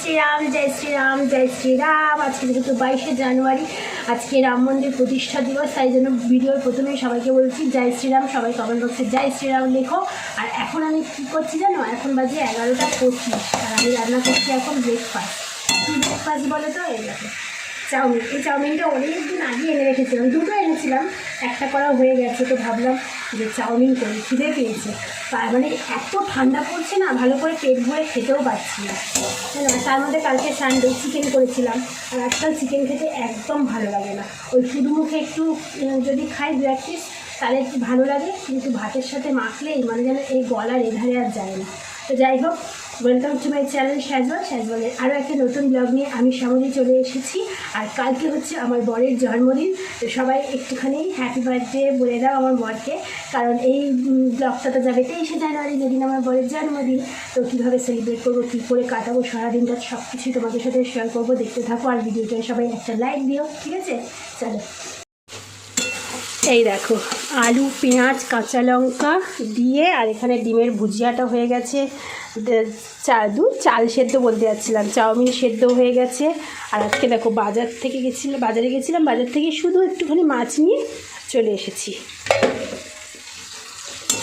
শ্রীরাম, জয় শ্রীরাম জয় শ্রীরাম। আজকে যেহেতু বাইশে জানুয়ারি, আজকে রাম মন্দির প্রতিষ্ঠা দিবস, তাই জন্য ভিডিওর প্রথমে সবাইকে বলছি, জয় শ্রীরাম, সবাই কমেন্ট বক্সে জয় শ্রীরাম লেখো। আর এখন আমি কী করছি জানো? এখন বাজে এগারোটা পঁচিশ, আর আমি রান্না করছি এখন ব্রেকফাস্ট কী ব্রেকফাস্ট বলে তো? এই চাউমিন। এই চাউমিনটা অনেক দিন আগে এনে রেখেছিলাম। দুটো এনেছিলাম, একটা করা হয়ে গেছে, তো ভাবলাম যে চাউমিন করি খিদে পেয়েছে। তার মানে এত ঠান্ডা পড়ছে না, ভালো করে পেট ভরে খেতেও পারছি না। তার মধ্যে কালকে সানডে চিকেন করেছিলাম, আর আজকাল চিকেন খেতে একদম ভালো লাগে না। ওই শুধু মুখে একটু যদি খাই দু এক পিস তাহলে একটু ভালো লাগে, কিন্তু ভাতের সাথে মাখলেই মানে যেন এই গলার এধারে আর যায় না। তো যাই হোক ওয়েলকাম টু মাই চ্যানেল শ্যাজল শ্যাজবলের আরও একটা নতুন ব্লগ নিয়ে আমি সামনে চলে এসেছি। আর কালকে হচ্ছে আমার বরের জন্মদিন। তো সবাই একটুখানি হ্যাপি বার্থডে বলে দাও আমার বরকে। কারণ এই ব্লগটা তো যাবে তেইশে জানুয়ারি, যেদিন আমার বরের জন্মদিন। তো কীভাবে সেলিব্রেট করব, কী করে কাটাবো, সারাদিনটা সব কিছুই তোমাদের সাথে শেয়ার করব। দেখতে থাকো আর ভিডিওটা সবাই একটা লাইক দিও, ঠিক আছে? চলো। এই দেখো আলু, পেঁয়াজ, কাঁচা লঙ্কা দিয়ে, আর এখানে ডিমের ভুজিয়াটা হয়ে গেছে। চা, দু, চাল সেদ্ধ বলতে যাচ্ছিলাম, চাউমিন সেদ্ধ হয়ে গেছে। আর আজকে দেখো বাজার থেকে গেছিলাম বাজারে গেছিলাম, বাজার থেকে শুধু একটুখানি মাছ নিয়ে চলে এসেছি।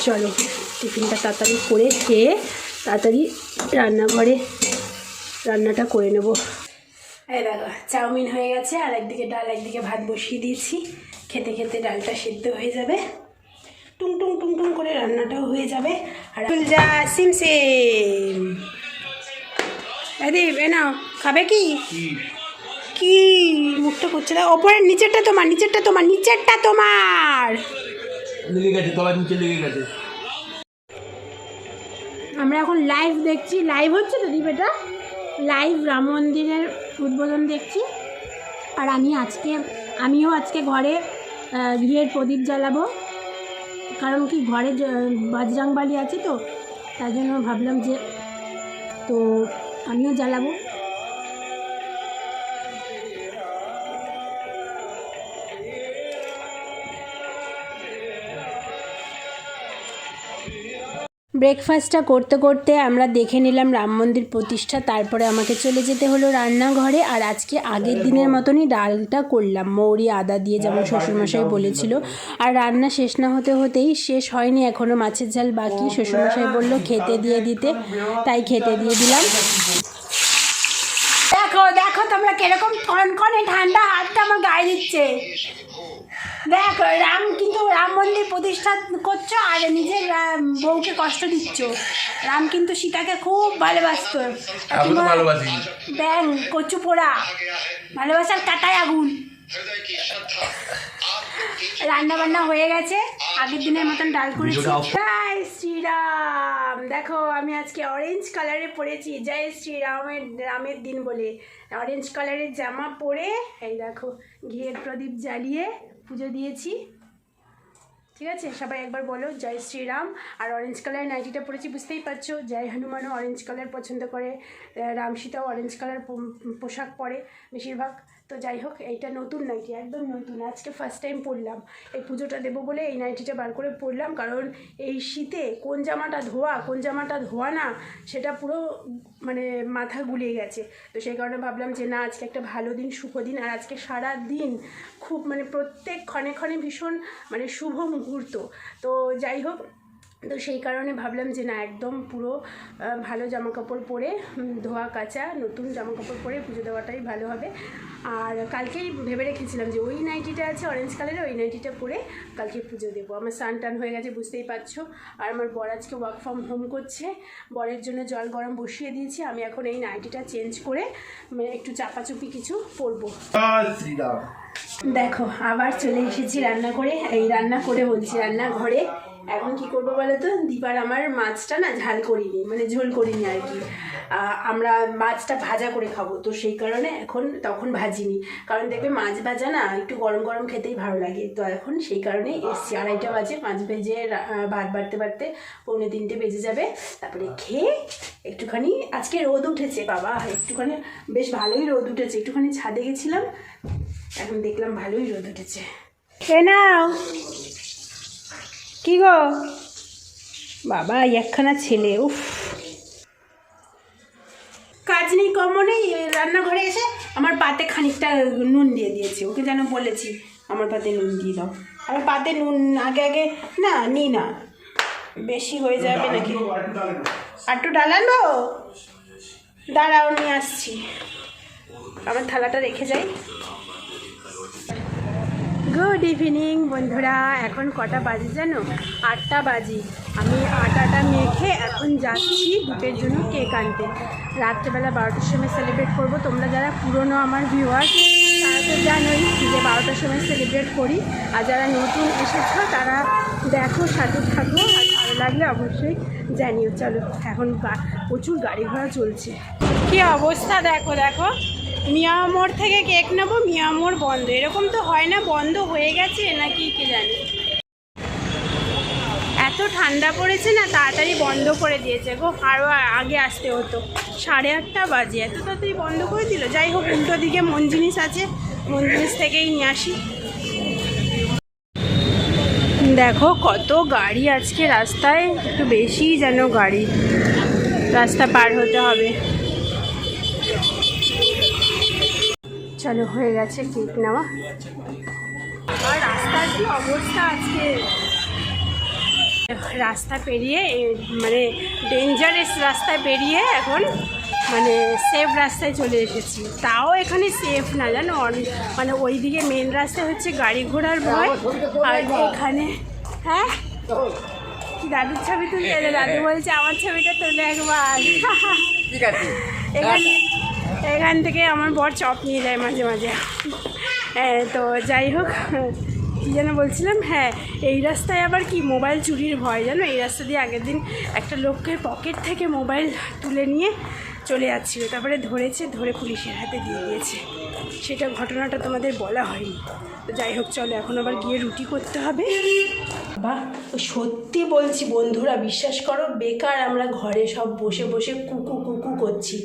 চলো, টিফিনটা তাড়াতাড়ি করে খেয়ে তাড়াতাড়ি রান্নাঘরে রান্নাটা করে নেব। এই দেখো, চাউমিন হয়ে গেছে, আর একদিকে ডাল, একদিকে ভাত বসিয়ে দিয়েছি। খেতে খেতে ডালটা সিদ্ধ হয়ে যাবে। টুং টুং টুং টুং করে রান্নাটাও হয়ে যাবে। আর যা সিম সিম। এদি এ নাও খাবে কি? কি মুখটা করছে না ওপরের নিচেরটা তোমার নিচেরটা তোমার নিচেরটা তোমার। লেগে গেছে তলার নিচে লেগে গেছে। আমরা এখন লাইভ দেখছি লাইভ হচ্ছে তো দীপ এটা? লাইভ রাম মন্দিরের উদ্বোধন দেখছি। আর আমি আজকে আমিও আজকে ঘরে ঘিয়ের প্রদীপ জ্বালাবো। কারণ কি ঘরে বাজরাংবালি আছে তো, তাই জন্য ভাবলাম যে, তো আমিও জ্বালাবো। ব্রেকফাস্টটা করতে করতে আমরা দেখে নিলাম রাম মন্দির প্রতিষ্ঠা, তারপরে আমাকে চলে যেতে হলো রান্নাঘরে, আর আজকে আগের দিনের মতনই ডালটা করলাম, মৌরি, আদা দিয়ে যেমন শ্বশুরমশাই বলেছিল। আর রান্না শেষ না হতে হতেই শেষ হয়নি এখনও মাছের ঝাল বাকি, শ্বশুরমশাই বলল খেতে দিয়ে দিতে, তাই খেতে দিয়ে দিলাম। দেখো দেখো তোমরা কীরকম কনকনে ঠান্ডা হাতটা আমার গায়ে দিচ্ছে। দেখ রাম কিন্তু রাম মন্দির প্রতিষ্ঠা করছ আর নিজের বউকে কষ্ট দিচ্ছ। রাম কিন্তু সীতাকে খুব ভালোবাসতো। ব্যাং কচু পোড়া ভালোবাসার কাটায় আগুন। রান্না বান্না হয়ে গেছে। আগের দিনের মতন ডাল করেছি। জয় শ্রীরাম। দেখো আমি আজকে অরেঞ্জ কালারে পরেছি জয় শ্রীরামের রামের দিন বলে। অরেঞ্জ কালারের জামা পরে এই দেখো ঘিয়ের প্রদীপ জ্বালিয়ে পুজো দিয়েছি। ঠিক আছে? সবাই একবার বলো, জয় শ্রীরাম। আর অরেঞ্জ কালার নাইটিটা পরেছি বুঝতেই পারছ? জয় হনুমানও অরেঞ্জ কালার পছন্দ করে রাম সীতাও অরেঞ্জ কালার পোশাক পরে বেশিরভাগ। তো যাই হোক, এইটা নতুন নাইটি একদম নতুন। আজকে ফার্স্ট টাইম পরলাম এই পুজোটা দেবো বলে এই নাইটিটা বার করে পরলাম কারণ এই শীতে কোন জামাটা ধোয়া, কোন জামাটা ধোয়া না, সেটা পুরো মানে মাথা গুলিয়ে গেছে। তো সেই কারণে ভাবলাম যে না, আজকে একটা ভালো দিন, শুভ দিন, আর আজকে সারা দিন খুব মানে প্রত্যেক ক্ষণে ক্ষণে ভীষণ মানে শুভ মুহূর্ত। তো যাই হোক তো সেই কারণে ভাবলাম যে না একদম পুরো ভালো জামা কাপড় পরে ধোয়া কাচা নতুন জামা কাপড় পরে পুজো দেওয়াটাই ভালো হবে। আর কালকেই ভেবে রেখেছিলাম যে ওই নাইটিটা আছে অরেঞ্জ কালারের ওই নাইটিটা পরে কালকে পুজো দেবো। আমার স্নান টান হয়ে গেছে বুঝতেই পারছ। আর আমার বর আজকে ওয়ার্ক ফ্রম হোম করছে। বরের জন্য জল গরম বসিয়ে দিয়েছি। আমি এখন এই নাইটিটা চেঞ্জ করে মানে একটু চাপাচুপি কিছু পরবো। দেখো আবার চলে এসেছি রান্না করে। এই রান্না করে বলছি রান্না ঘরে এখন কি করব বলো তো দীপার আমার মাছটা না ঝাল করিনি মানে ঝোল করিনি আর কি। আমরা মাছটা ভাজা করে খাব, তো সেই কারণে এখন তখন ভাজিনি। কারণ দেখবে মাছ ভাজা না একটু গরম গরম খেতেই ভালো লাগে, তো এখন সেই কারণে এসছি। আড়াইটা বাজে, মাছ ভেজে ভাত বাড়তে বাড়তে পৌনে তিনটে বেজে যাবে। তারপরে খেয়ে একটুখানি, আজকে রোদ উঠেছে বাবা, একটুখানি বেশ ভালোই রোদ উঠেছে, একটুখানি ছাদে গেছিলাম, এখন দেখলাম ভালোই রোদ উঠেছে। এ নাও। কি গো? বাবা, একখানা ছেলে, উফ। কাজ নেই, কর্ম নেই রান্নাঘরে এসে আমার পাতে খানিকটা নুন দিয়ে দিয়েছে। ওকে যেন বলেছি, আমার পাতে নুন দিয়ে দাও। আমার পাতে নুন আগে আগে, না নি না। বেশি হয়ে যাবে নাকি? আর একটু ডালালো দাঁড়াও, নিয়ে আসছি। আমার থালাটা রেখে যাই। গুড ইভিনিং বন্ধুরা, এখন কটা বাজে জানো? আটটা বাজি। আমি আটাটা মেখে এখন যাচ্ছি দুপের জন্য কেক আনতে। রাত্রেবেলা বারোটার সময় সেলিব্রেট করব। তোমরা যারা পুরনো আমার ভিউয়ার তারা তো জানোই যে বারোটার সময় সেলিব্রেট করি। আর যারা নতুন এসেছ, তারা দেখো, সাথে থাকো। আর ভালো লাগলে অবশ্যই জানিও। চলো, এখন প্রচুর গাড়ি ঘোড়া চলছে। কি অবস্থা দেখো দেখো। মিয়ামোড় থেকে কেক নেব মিয়ামোড় বন্ধ। এরকম তো হয় না, বন্ধ হয়ে গেছে নাকি কি জানি? এত ঠান্ডা পড়েছে না, তাড়াতাড়ি বন্ধ করে দিয়েছে গো। আরও আগে আসতে হতো। সাড়ে আটটা বাজে, এত তাড়াতাড়ি বন্ধ করে দিল? যাই হোক, উল্টো দিকে মন জিনিস আছে, মন জিনিস থেকেই নিয়ে আসি। দেখো, কত গাড়ি আজকে রাস্তায়, একটু বেশিই যেন গাড়ি। রাস্তা পার হতে হবে। চলো হয়ে গেছে কেক নেওয়া। আর রাস্তার কি অবস্থা আজকে? রাস্তা পেরিয়ে মানে ডেঞ্জারাস রাস্তায় পেরিয়ে এখন মানে সেফ রাস্তায় চলে এসেছি। তাও এখানে সেফ না জানো? মানে ওইদিকে মেন রাস্তায় হচ্ছে গাড়ি ঘোড়ার ভয় আর এখানে হ্যাঁ? দাদুর ছবি তুলতে দাদু বলছে আমার ছবিটা তুলে একবার। ঠিক আছে। এখান এখান থেকে আমার বর চপ নিয়ে যায় মাঝে মাঝে। হ্যাঁ তো যাই হোক, কী যেন বলছিলাম? হ্যাঁ এই রাস্তায় আবার কি মোবাইল চুরির ভয়? জানো, এই রাস্তা দিয়ে আগের দিন একটা লোককে পকেট থেকে মোবাইল তুলে নিয়ে চলে যাচ্ছিল। তারপরে ধরেছে, ধরে পুলিশের হাতে দিয়ে দিয়েছে। সেটা ঘটনাটা তোমাদের বলা হয়নি। তো যাই হোক, চলো, এখন আবার গিয়ে রুটি করতে হবে। বা সত্যি বলছি বন্ধুরা, বিশ্বাস করো, বেকার আমরা ঘরে সব বসে বসে কুকু কুকু করছি।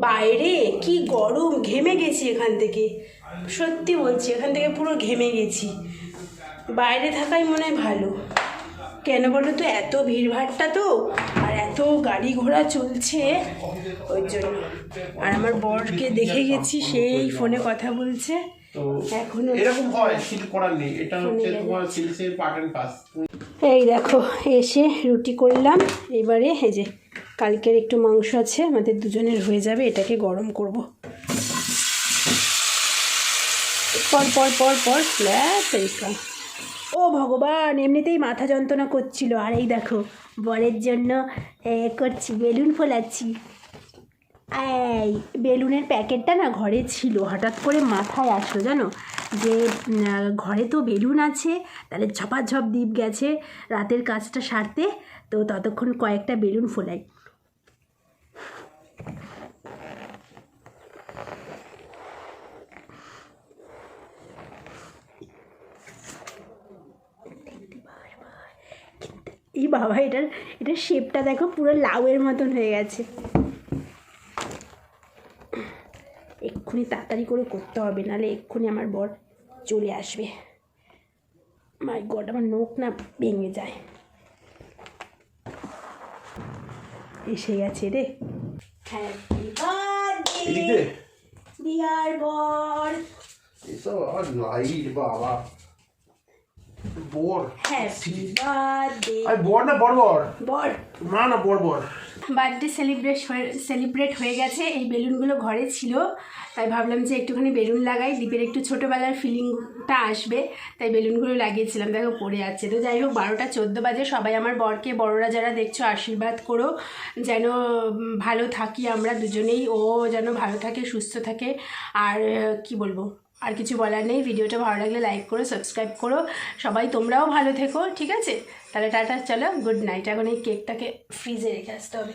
বাইরে? কি গরম ঘেমে গেছি এখান থেকে। সত্যি বলছি এখান থেকে পুরো ঘেমে গেছি। বাইরে থাকাই মনে হয় ভালো। কেন বলো তো এত ভিড়ভাড়টা তো আর এত গাড়ি ঘোড়া চলছে। ওই জন্য। আর আমার বরকে দেখে গেছি সেই ফোনে কথা বলছে। এই দেখো এসে রুটি করলাম। এবারে এই যে কালকের একটু মাংস আছে, আমাদের দুজনের হয়ে যাবে, এটাকে গরম করব। পর পর পর পর তরিকা ও ভগবান, এমনিতেই মাথা যন্ত্রণা করছিল। আর এই দেখো, বরের জন্য করছি, বেলুন ফোলাচ্ছি। এই, বেলুনের প্যাকেটটা না ঘরে ছিল, হঠাৎ করে মাথায় আসলো, জানো? যে ঘরে তো বেলুন আছে, তাহলে ঝপাঝপ দ্বীপ গেছে, রাতের কাজটা সারতে, তো ততক্ষণ কয়েকটা বেলুন ফোলাই। এই বাবা এটার এটার শেপটা দেখো পুরো লাউয়ের মতন হয়ে গেছে। এক্ষুনি তাড়াতাড়ি করে করতে হবে নাহলে এক্ষুনি আমার বর চলে আসবে। মাই গড আমার নোখ না ভেঙে যায়। এসে গেছে রে। হ্যাপি বার্থডে ডিয়ার বর। এসব আবার লাইট বাবা। বর। হ্যাপি বার্থডে বর না বর না না বর বর। বার্থডে সেলিব্রেট হয়ে সেলিব্রেট হয়ে গেছে। এই বেলুনগুলো ঘরে ছিল। তাই ভাবলাম যে একটুখানি বেলুন লাগাই। দ্বীপের একটু ছোটোবেলার ফিলিংটা আসবে। তাই বেলুনগুলো লাগিয়েছিলাম। দেখো পড়ে যাচ্ছে তো যাই হোক বারোটা চোদ্দ বাজে। সবাই আমার বরকে বড়রা যারা দেখছ আশীর্বাদ করো। যেন ভালো থাকি আমরা দুজনেই। ও যেন ভালো থাকে সুস্থ থাকে। আর কি বলব? আর কিছু বলার নেই। ভিডিওটা ভালো লাগলে লাইক করো সাবস্ক্রাইব করো। সবাই তোমরাও ভালো থেকো, ঠিক আছে? তাহলে টাটা, চলো গুড নাইট এখন এই কেকটাকে ফ্রিজে রেখে আসতে হবে।